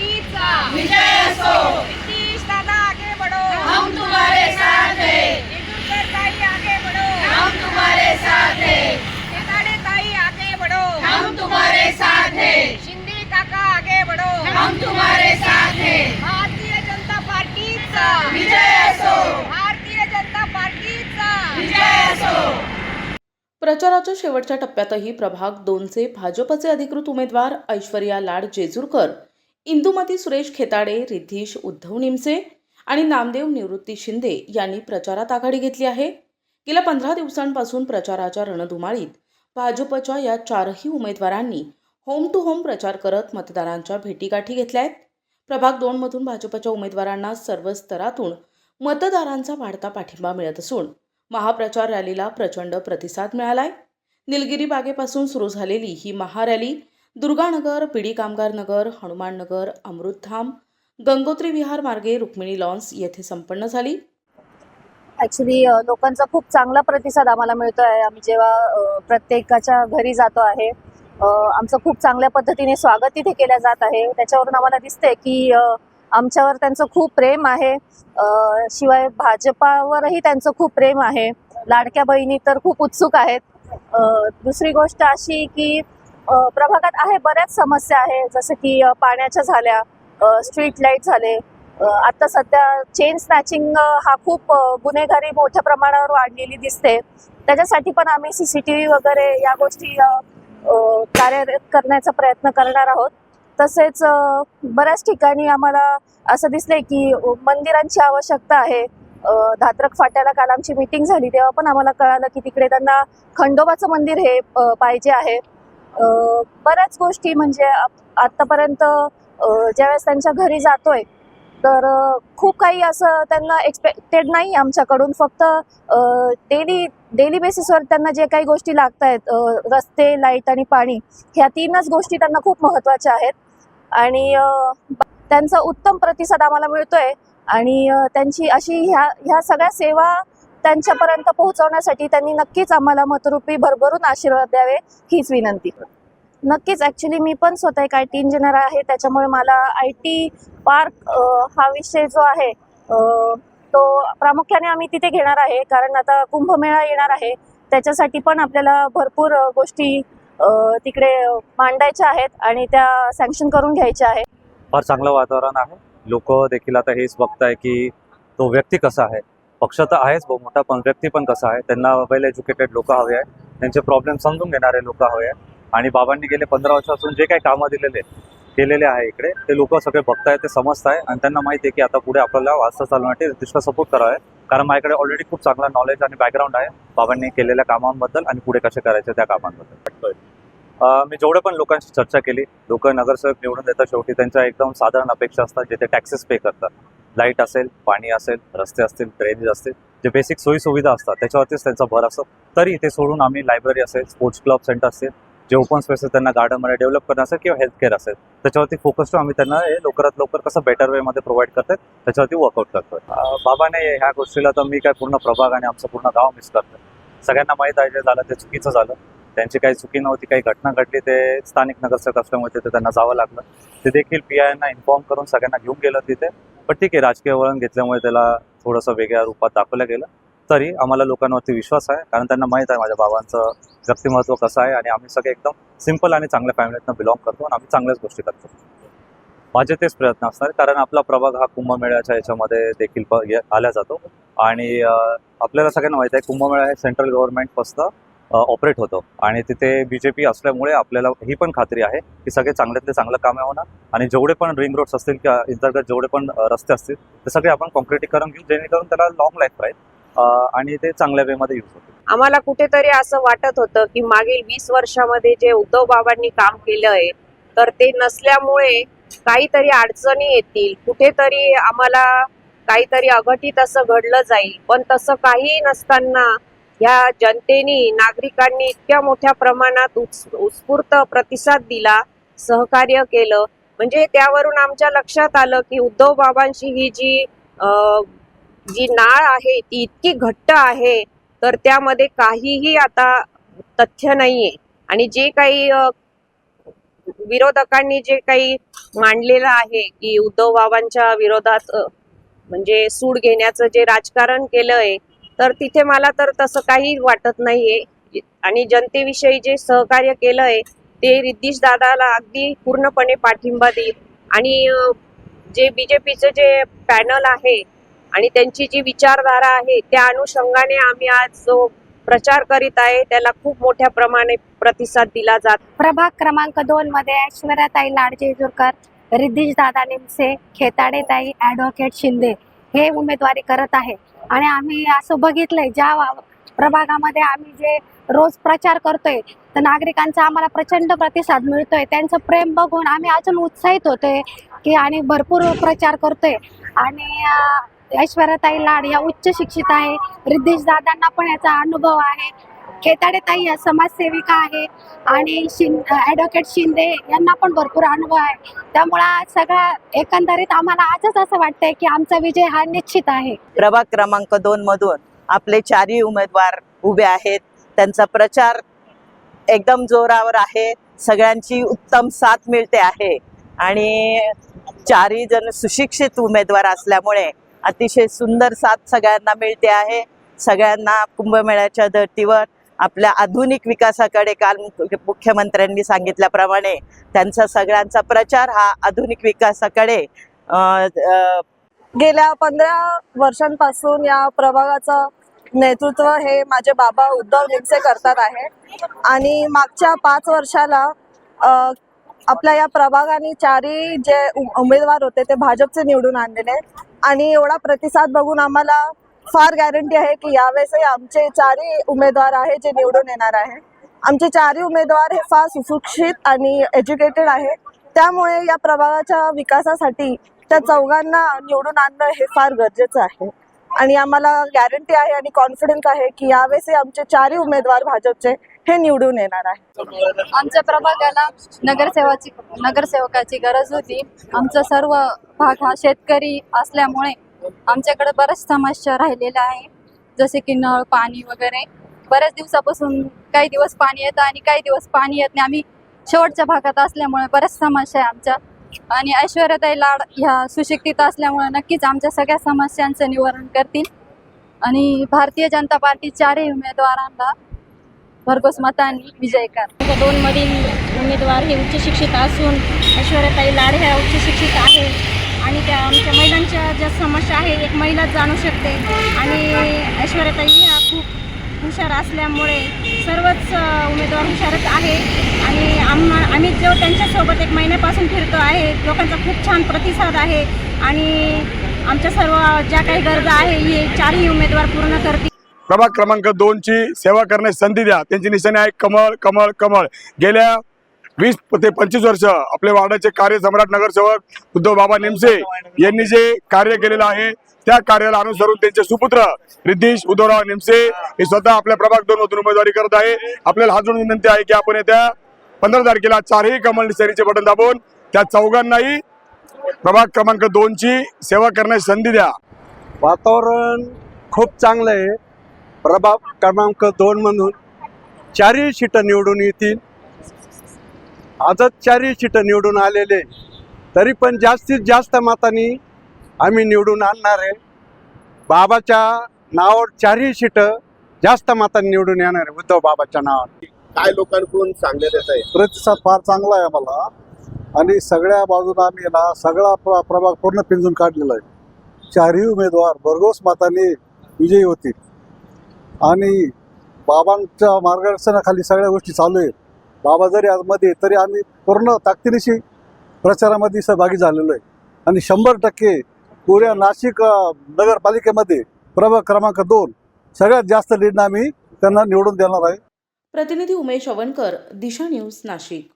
पार्टीचा विजय असो। नितीश दादा आगे बढ़ो। हम तुम्हारे साथ हैं। ताई आगे बढ़ो। हम तुम्हारे साथ हैं। केताडे ताई आगे बढ़ो। हम तुम्हारे साथ हैं। शिंदे काका आगे बढ़ो। हम तुम्हारे साथ हैं। भारतीय जनता पार्टीचा विजय असो। भारतीय जनता पार्टीचा विजय असो। प्रचाराच्या शेवटच्या टप्प्यातही प्रभाग दोनचे भाजपचे अधिकृत उमेदवार ऐश्वर्या लाड जेजूरकर इंदुमती सुरेश खेताडे रिद्धीश उद्धव निमसे आणि नामदेव निवृत्ती शिंदे यांनी प्रचारात आघाडी घेतली आहे. गेल्या पंधरा दिवसांपासून प्रचाराच्या रणधुमाळीत भाजपच्या या चारही उमेदवारांनी होम टू होम प्रचार करत मतदारांच्या भेटीगाठी घेतल्या आहेत. प्रभाग दोनमधून भाजपच्या उमेदवारांना सर्व स्तरातून मतदारांचा वाढता पाठिंबा मिळत असून महाप्रचार रॅलीला प्रचंड प्रतिसाद मिळालाय. निलगिरी बागेपासून सुरू झालेली ही महारॅली दुर्गानगर पिडी कामगार नगर हनुमान नगर अमृतधाम गंगोत्री विहार मार्गे रुक्मिणी लॉन्स येथे संपन्न झाली. ॲक्च्युली लोकांचा खूप चांगला प्रतिसाद आम्हाला मिळतो आहे आम्ही जेव्हा प्रत्येकाच्या घरी जातो आहे आमचं खूप चांगल्या पद्धतीने स्वागत तिथे केलं जात आहे. त्याच्यावरून आम्हाला दिसते की आमच्यावर त्यांचं खूप प्रेम आहे. शिवाय भाजपावरही त्यांचं खूप प्रेम आहे. लाडक्या बहिणी तर खूप उत्सुक आहेत. दुसरी गोष्ट अशी की प्रभागात आहे बऱ्याच समस्या आहे जसं की पाण्याच्या झाल्या स्ट्रीट लाइट झाले. आता सध्या चेन स्नॅचिंग हा खूप गुन्हेगारी मोठ्या प्रमाणावर वाढलेली दिसते. त्याच्यासाठी पण आम्ही सी सी टी व्ही वगैरे या गोष्टी कार्यरत करण्याचा प्रयत्न करणार आहोत. तसेच बऱ्याच ठिकाणी आम्हाला असं दिसलंय की मंदिरांची आवश्यकता आहे. धात्रक फाट्याला काल आमची मीटिंग झाली तेव्हा पण आम्हाला कळालं की तिकडे त्यांना खंडोबाचं मंदिर हे पाहिजे आहे. बऱ्याच गोष्टी म्हणजे आतापर्यंत ज्यावेळेस त्यांच्या घरी जातोय तर खूप काही असं त्यांना एक्सपेक्टेड नाही आमच्याकडून. फक्त डेली डेली बेसिसवर त्यांना जे काही गोष्टी लागत आहेत रस्ते लाइट आणि पाणी ह्या तीनच गोष्टी त्यांना खूप महत्त्वाच्या आहेत. आणि त्यांचा उत्तम प्रतिसाद आम्हाला मिळतोय. आणि त्यांची अशी ह्या ह्या सगळ्या सेवा त्यांच्यापर्यंत पोहोचवण्यासाठी त्यांनी नक्कीच आम्हाला मतरूपी भरभरून आशीर्वाद द्यावे हीच विनंती. नक्कीच ॲक्च्युली मी पण स्वतः एक आय टी इंजिनियर आहे त्याच्यामुळे मला आय टी पार्क हा विषय जो आहे तो प्रामुख्याने आम्ही तिथे घेणार आहे कारण आता कुंभमेळा येणार आहे त्याच्यासाठी पण आपल्याला भरपूर गोष्टी तिकडे मांडायच्या आहेत आणि त्या सँक्शन करून घ्यायच्या आहेत. फार चांगलं वातावरण आहे. लोक देखील आता हेच बघताय की तो व्यक्ती कसा आहे. पक्ष तर आहेच बहु मोठा पण व्यक्ती पण कसा आहे? त्यांना वेल एज्युकेटेड लोक हवे आहे त्यांचे प्रॉब्लेम समजून घेणारे लोक हवे आहे आणि बाबांनी गेले पंधरा वर्षापासून जे काही कामं दिलेले केलेले आहे इकडे. ते लोक सगळे बघताय ते समजताय. आणि त्यांना माहिती आहे की आता पुढे आपल्याला वाचता चालवण्यासाठी तितकं सपोर्ट करावं. आहे कारण माझ्याकडे ऑलरेडी खूप चांगला नॉलेज आणि बॅकग्राऊंड आहे. बाबांनी केलेल्या कामांबद्दल आणि पुढे कसे करायचे त्या कामांबद्दल. मी जेवढे पण लोकांशी चर्चा केली लोक नगरसेवक निवडून देतात शेवटी. त्यांच्या एकदम साधारण अपेक्षा असतात जे ते टॅक्सेस पे करतात. लाइट असेल पाणी असेल रस्ते असतील ड्रेनेज असतील जे बेसिक सोयीसुविधा असतात त्याच्यावरतीच त्यांचा भर असतो तरी ते सोडून आम्ही लायब्ररी असेल स्पोर्ट्स क्लब सेंटर असतील जे ओपन स्पेसेस त्यांना गार्डनमध्ये डेव्हलप करणं असेल किंवा हेल्थ केअर असेल त्याच्यावरती फोकस ठेवून आम्ही त्यांना हे लवकरात लवकर कसं बेटर वेमध्ये प्रोव्हाइड करतात त्याच्यावरती वर्कआउट करतोय. बाबाने ह्या गोष्टीला तर मी काय पूर्ण प्रभाग आणि आमचं पूर्ण गाव मिस करतोय. सगळ्यांना माहीत आहे जे झालं ते चुकीचं झालं. त्यांची काही चुकी नव्हती काही घटना घडली ते स्थानिक नगरसेवक असल्यामुळे तिथे त्यांना जावं लागलं. ते देखील पी आयना इन्फॉर्म करून सगळ्यांना घेऊन गेलं तिथे. पण ठीक आहे राजकीय वळण घेतल्यामुळे त्याला थोडंसं वेगळ्या रूपात दाखवलं गेलं. तरी आम्हाला लोकांवरती विश्वास आहे कारण त्यांना माहीत आहे माझ्या बाबांचं व्यक्तिमत्व कसं आहे आणि आम्ही सगळे एकदम सिंपल आणि चांगल्या फॅमिलीतनं बिलॉंग करतो आणि आम्ही चांगल्याच गोष्टी करतो. माझे तेच प्रयत्न असणार कारण आपला प्रभाग हा कुंभमेळ्याच्या याच्यामध्ये देखील आला जातो. आणि आपल्याला सगळ्यांना माहिती आहे कुंभमेळा हे सेंट्रल गव्हर्नमेंट फक्त ऑपरेट होतो. आणि तिथे बीजेपी असल्यामुळे आपल्याला ही पण खात्री आहे की सगळे चांगल्यातले चांगलं कामे होणार. आणि जेवढे पण रिंग रोड्स असतील किंवा अंतर्गत जेवढे पण रस्ते असतील ते सगळे आपण कॉन्क्रिटीकरण घेऊ जेणेकरून त्याला लॉंग लाईफ राहील. आणि ते चांगल्या वेमध्ये यूज होतील. आम्हाला कुठेतरी असं वाटत होतं की मागील वीस वर्षामध्ये जे उद्धव बाबांनी काम केलं आहे तर ते नसल्यामुळे काहीतरी अडचणी येतील. कुठेतरी आम्हाला काहीतरी अघटित असं घडलं जाईल. पण तसं काही नसताना या जनतेनी नागरिकांनी इतक्या मोठ्या प्रमाणात उत्स्फूर्त प्रतिसाद दिला सहकार्य केलं. म्हणजे त्यावरून आमच्या लक्षात आलं की उद्धव बाबांशी ही जी अं, जी नाळ आहे ती इतकी घट्ट आहे तर त्यामध्ये काहीही आता तथ्य नाहीये. आणि जे काही विरोधकांनी जे काही मांडलेलं आहे की उद्धव बाबांच्या विरोधात म्हणजे सूड घेण्याचं जे राजकारण केलंय तर तिथे मला तर तसं काही वाटत नाहीये. आणि जनतेविषयी जे सहकार्य केलंय ते रिद्धिश दादाला अगदी पूर्णपणे पाठिंबा देईल. आणि अ, जे बीजेपीचं जे पॅनल आहे आणि त्यांची जी विचारधारा आहे त्या अनुषंगाने आम्ही आज जो प्रचार करीत आहे त्याला खूप मोठ्या प्रमाणे प्रतिसाद दिला जात. प्रभाग क्रमांक दोन मध्ये ऐश्वर्याताई लाडजेजुरकर रिद्धिश दादा निमसे खेताडेताई ॲडव्होकेट शिंदे हे उमेदवारी करत आहे. आणि आम्ही असं बघितलंय ज्या प्रभागामध्ये आम्ही जे रोज प्रचार करतोय तर नागरिकांचा आम्हाला प्रचंड प्रतिसाद मिळतोय. त्यांचं प्रेम बघून आम्ही अजून उत्साहित होतोय की आणि भरपूर प्रचार करतोय. आणि ऐश्वर्याताई लाड या उच्च शिक्षित आहे. रिद्धेश दादांना पण याचा अनुभव आहे. खेताडे ताई या समाजसेविका आहे आणि शिं ॲडव्होकेट शिंदे यांना पण भरपूर अनुभव आहे. त्यामुळं सगळा एकंदरीत आम्हाला आजच असं वाटतंय की आमचा विजय हा निश्चित आहे. प्रभाग क्रमांक दोन मधून आपले चारही उमेदवार उभे आहेत. त्यांचा प्रचार एकदम जोरावर आहे. सगळ्यांची उत्तम साथ मिळते आहे. आणि चारही जण सुशिक्षित उमेदवार असल्यामुळे अतिशय सुंदर साथ सगळ्यांना मिळते आहे. सगळ्यांना कुंभमेळ्याच्या धर्तीवर आपल्या आधुनिक विकासाकडे काल मुख्य- मुख्यमंत्र्यांनी सांगितल्याप्रमाणे त्यांचा सगळ्यांचा प्रचार हा आधुनिक विकासाकडे गेल्या पंधरा वर्षांपासून या प्रभागाचं नेतृत्व हे माझे बाबा उद्धव निमसे करतात आहे. आणि मागच्या पाच वर्षाला आपल्या या प्रभागाने चारही जे उ- उमेदवार होते ते भाजपचे निवडून आणलेले. आणि एवढा प्रतिसाद बघून आम्हाला फार गॅरंटी आहे की यावेळेसही आमचे चारही उमेदवार आहे जे निवडून येणार आहे. आमचे चारही उमेदवार हे फार सुशिक्षित आणि एज्युकेटेड आहे. त्यामुळे या प्रभागाच्या विकासासाठी त्या चौघांना निवडून आणणं हे फार गरजेचं आहे. आणि आम्हाला गॅरंटी आहे आणि कॉन्फिडन्स आहे की यावेळेस आमचे चारही उमेदवार भाजपचे हे निवडून येणार आहे. आमच्या प्रभागाला नगरसेवाची नगरसेवकाची गरज होती. आमचा सर्व भाग हा शेतकरी असल्यामुळे आमच्याकडे बऱ्याच समस्या राहिलेल्या आहे. जसे की नळ पाणी वगैरे. बऱ्याच दिवसापासून काही दिवस पाणी येतं आणि काही दिवस पाणी येत नाही. आम्ही शेवटच्या भागात असल्यामुळे बऱ्याच समस्या आहे आमच्या आणि ऐश्वर्याताई लाड ह्या सुशिक्षित असल्यामुळे नक्कीच आमच्या सगळ्या समस्यांचं निवारण करतील. आणि भारतीय जनता पार्टी चारही उमेदवारांना भरघोस मतांनी विजय कर. दोन मधील उमेदवार हे उच्च शिक्षित असून ऐश्वर्याताई लाड ह्या उच्च शिक्षित आहे आणि त्या आमच्या महिलांच्या ज्या समस्या आहे एक महिलाच जाणू शकते. आणि ऐश्वर्याताई ह्या खूप हुशार असल्यामुळे सर्वच उमेदवार हुशारच आहे. आणि आम्हा आम्ही जो त्यांच्यासोबत एक महिन्यापासून फिरतो आहे लोकांचा खूप छान प्रतिसाद आहे. आणि आमच्या सर्व ज्या काही गरजा आहे हे चारही उमेदवार पूर्ण करतील. प्रभाग क्रमांक दोनची सेवा करण्याची संधी द्या. त्यांची निशाणी आहे कमळ कमळ कमळ. गेल्या वीस ते पंचवीस वर्ष आपले वार्डाचे कार्य सम्राट नगरसेवक उद्धव बाबा निमसे यांनी जे कार्य केलेलं आहे त्या कार्याला अनुसरून त्यांचे सुपुत्र रिद्धीश उद्धवराव निमसे हे स्वतः आपल्या प्रभाग दोन मधून उमेदवारी करत आहे. आपल्याला हा जोडून विनंती आहे की आपण येत्या पंधरा तारखेला चारही कमल निशाणीचे बटन दाबून त्या चौघांनाही प्रभाग क्रमांक दोनची सेवा करण्याची संधी द्या. वातावरण खूप चांगलं आहे. प्रभाग क्रमांक दोन म्हणून चारही सीटं निवडून येतील. आजच चारही सीटं निवडून आलेले तरी पण जास्तीत जास्त मतांनी आम्ही निवडून आणणार आहे. बाबाच्या नावावर चारही सीटं जास्त मतांनी निवडून येणार आहे उद्धव बाबाच्या नावावर. काय लोकांकडून सांगण्यात येत आहे? प्रतिसाद फार चांगला आहे आम्हाला. आणि सगळ्या बाजूला आम्ही ना सगळा प्र प्रभाग पूर्ण पिंजून काढलेला आहे. चारही उमेदवार भरघोस मताने विजयी होतील. आणि बाबांच्या मार्गदर्शनाखाली सगळ्या गोष्टी चालू आहेत. बाबा जरी आजमध्ये तरी आम्ही पूर्ण ताकदीनिशी प्रचारामध्ये सहभागी झालेलो आहे. आणि शंभर टक्के पुऱ्या नाशिक नगरपालिकेमध्ये प्रभाग क्रमांक दोन सगळ्यात जास्त लीडनं आम्ही त्यांना निवडून देणार आहे. प्रतिनिधी उमेश अवनकर दिशा न्यूज नाशिक.